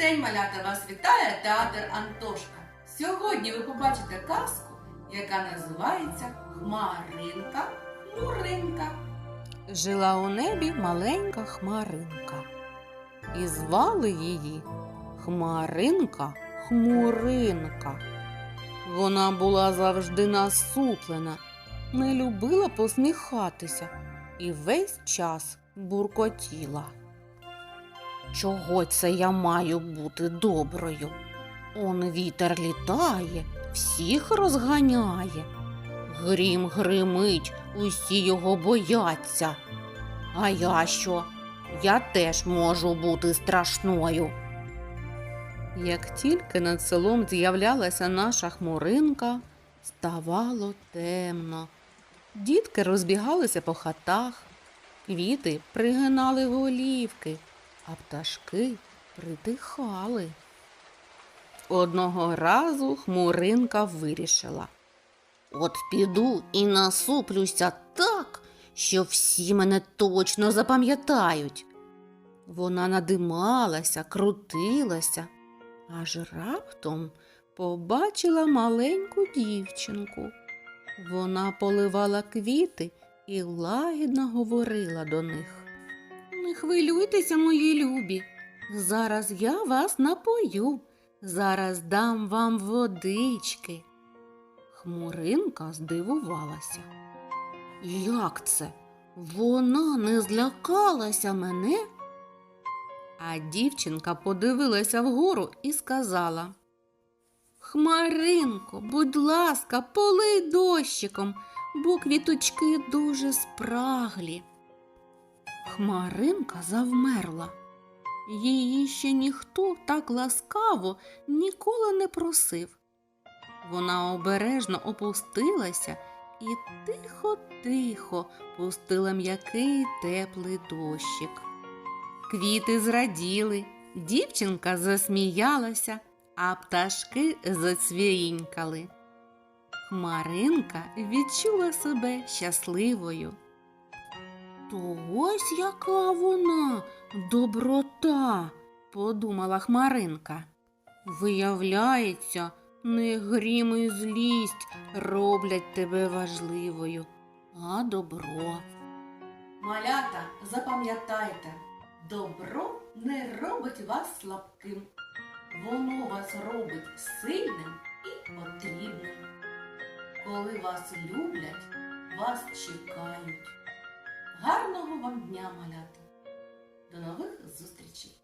день, малята! Вас вітає театр Антошка. Сьогодні ви побачите казку, яка називається Хмаринка Муринка. Жила у небі маленька хмаринка, і звали її Хмаринка Хмуринка. Вона була завжди насуплена, не любила посміхатися і весь час буркотіла. Чого це я маю бути доброю? Он вітер літає, всіх розганяє. Грім гримить, усі його бояться. А я що? Я теж можу бути страшною. Як тільки над селом з'являлася наша хмуринка, ставало темно. Дітки розбігалися по хатах, квіти пригинали голівки, а пташки притихали. Одного разу хмуринка вирішила. От піду і насуплюся так, що всі мене точно запам'ятають. Вона надималася, крутилася, аж раптом побачила маленьку дівчинку. Вона поливала квіти і лагідно говорила до них. Не хвилюйтеся, мої любі. Зараз я вас напою, зараз дам вам водички. Хмуринка здивувалася. Як це? Вона не злякалася мене? А дівчинка подивилася вгору і сказала Хмаринко, будь ласка, полий дощиком, бо квіточки дуже спраглі. Хмаринка завмерла. Її ще ніхто так ласкаво ніколи не просив. Вона обережно опустилася і тихо-тихо пустила м'який теплий дощик. Квіти зраділи, дівчинка засміялася, а пташки зацвірінькали. Хмаринка відчула себе щасливою. То ось яка вона доброта, подумала Хмаринка. Виявляється, не грім і злість роблять тебе важливою, а добро. Малята, запам'ятайте, добро не робить вас слабким. Воно вас робить сильним і потрібним. Коли вас люблять, вас чекають. Вам дня, малята! До нових зустрічей!